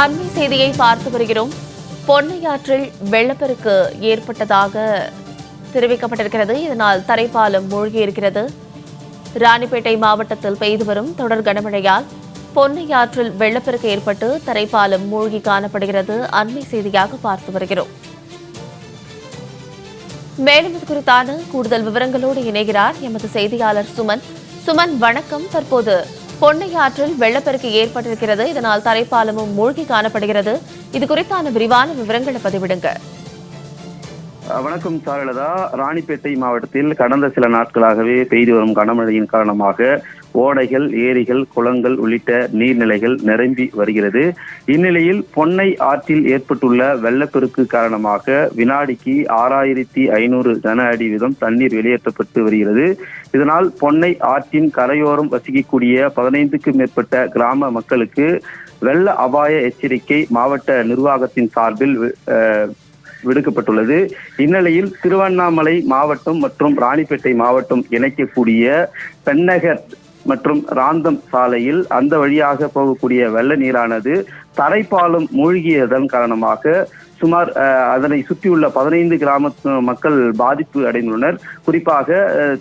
அண்மை செய்தியை பார்த்து வருகிறோம். பொன்னையாற்றில் வெள்ளப்பெருக்கு ஏற்பட்டதாக தெரிவிக்கப்பட்டிருக்கிறது. இதனால் தரைப்பாலம் மூழ்கியிருக்கிறது ராணிப்பேட்டை மாவட்டத்தில் பெய்து வரும் தொடர் கனமழையால் பொன்னையாற்றில் வெள்ளப்பெருக்கு ஏற்பட்டு தரைப்பாலம் மூழ்கி காணப்படுகிறது. அண்மை செய்தியாக பார்த்து வருகிறோம். மேலும் இது குறித்தான கூடுதல் விவரங்களோடு இணைகிறார் எமது செய்தியாளர் சுமன். சுமன் வணக்கம். தற்போது பொன்னையாற்றில் வெள்ளப்பெருக்கு ஏற்பட்டிருக்கிறது. இதனால் தரைப்பாலமும் மூழ்கி காணப்படுகிறது. இது குறித்தான விரிவான விவரங்களை பதிவிடுங்க. வணக்கம் சாரலதா. ராணிப்பேட்டை மாவட்டத்தில் கடந்த சில நாட்களாகவே பெய்து வரும் கனமழையின் காரணமாக ஓடைகள் ஏரிகள் குளங்கள் உள்ளிட்ட நீர்நிலைகள் நிரம்பி வருகிறது. இந்நிலையில் பொன்னை ஆற்றில் ஏற்பட்டுள்ள வெள்ளப்பெருக்கு காரணமாக வினாடிக்கு ஆறாயிரத்தி ஐநூறு கன அடி வீதம் தண்ணீர் வெளியேற்றப்பட்டு வருகிறது. இதனால் பொன்னை ஆற்றின் கரையோரம் வசிக்கக்கூடிய பதினைந்துக்கும் மேற்பட்ட கிராம மக்களுக்கு வெள்ள அபாய எச்சரிக்கை மாவட்ட நிர்வாகத்தின் சார்பில் விடுக்கப்பட்டுள்ளது. இந்நிலையில் திருவண்ணாமலை மாவட்டம் மற்றும் ராணிப்பேட்டை மாவட்டம் இணைக்கக்கூடிய பெண்ணகர் மற்றும் ராந்தம் சாலையில் அந்த வழியாக போகக்கூடிய வெள்ள நீரானது தரைப்பாலம் மூழ்கியதன் காரணமாக சுமார் அதனை சுற்றியுள்ள பதினைந்து கிராம மக்கள் பாதிப்பு அடைந்துள்ளனர். குறிப்பாக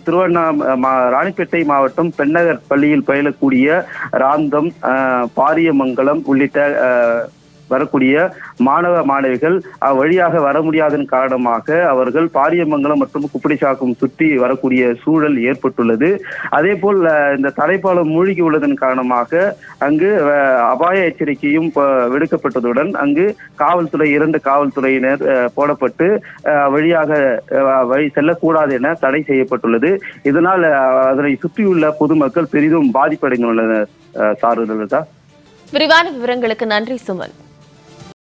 திருவண்ணா மா- ராணிப்பேட்டை மாவட்டம் பெண்ணகர் பள்ளியில் பயிலக்கூடிய ராந்தம் பாரியமங்கலம் உள்ளிட்ட வரக்கூடிய மாணவ மாணவிகள் வழியாக வர முடியாதன் காரணமாக அவர்கள் பாரியமங்கலம் மற்றும் குப்படிச்சாக்கம் சுற்றி வரக்கூடிய சூழல் ஏற்பட்டுள்ளது. அதே போல் இந்த தலைப்பாலம் மூழ்கி உள்ளதன் காரணமாக அங்கு அபாய எச்சரிக்கையும் விடுக்கப்பட்டதுடன் அங்கு காவல்துறை இரண்டு காவல்துறையினர் அஹ், போடப்பட்டு அஹ், வழியாக அஹ், வழி செல்லக்கூடாது என தடை செய்யப்பட்டுள்ளது. இதனால் அதனை சுற்றியுள்ள பொதுமக்கள் பெரிதும் பாதிப்படைந்துள்ளனர் சாருதா விரிவான விவரங்களுக்கு நன்றி சுமன்